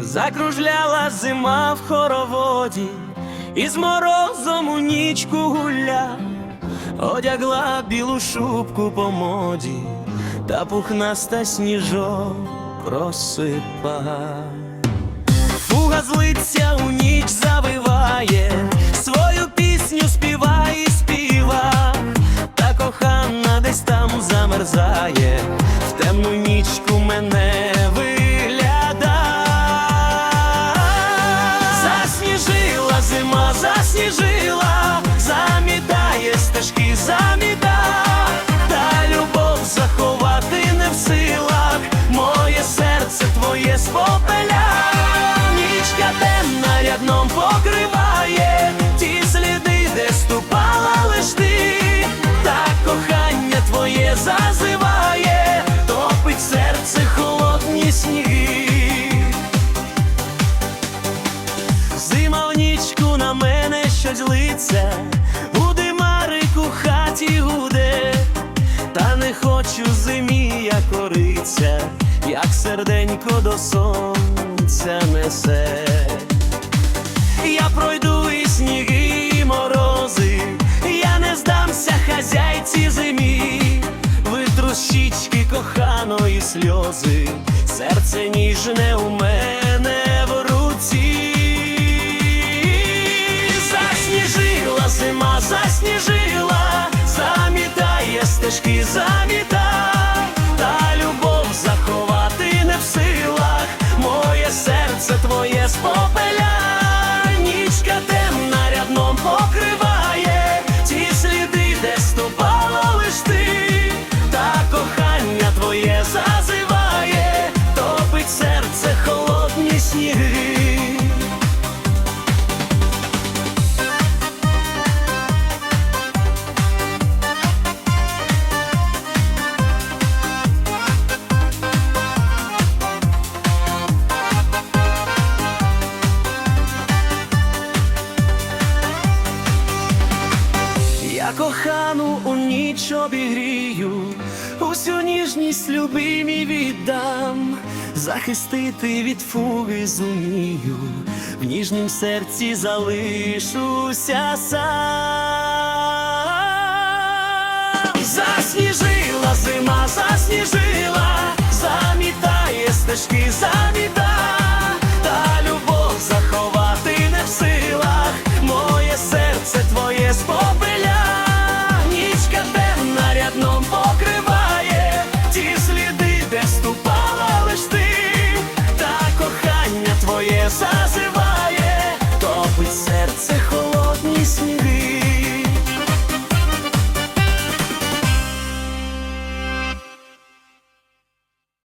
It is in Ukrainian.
Закружляла зима в хороводі, і з морозом у нічку гуля, одягла білу шубку по моді, та пухнаста сніжок розсипа. Фуга злиться у ніч завиває, свою пісню співає і співа, та кохана десь там замерзає, в темну нічку мене зима, засніжила, мене щось злиться, у хаті гуде, та не хочу зимі, я кориця, як серденько до сонця несе. Я пройду і сніги, і морози, я не здамся хазяйці зимі, витру щічки коханої сльози, серце ніжне у мене зима, засніжила, замітає стежки, заміта, ніч обігрію, усю ніжність любимі віддам, захистити від фуги зумію, в ніжнім серці залишуся сам. Засніжила зима, засніжила, замітає стежки, замітає. пятном покриває ті сліди, де ступала лиш ти, та кохання твоє за.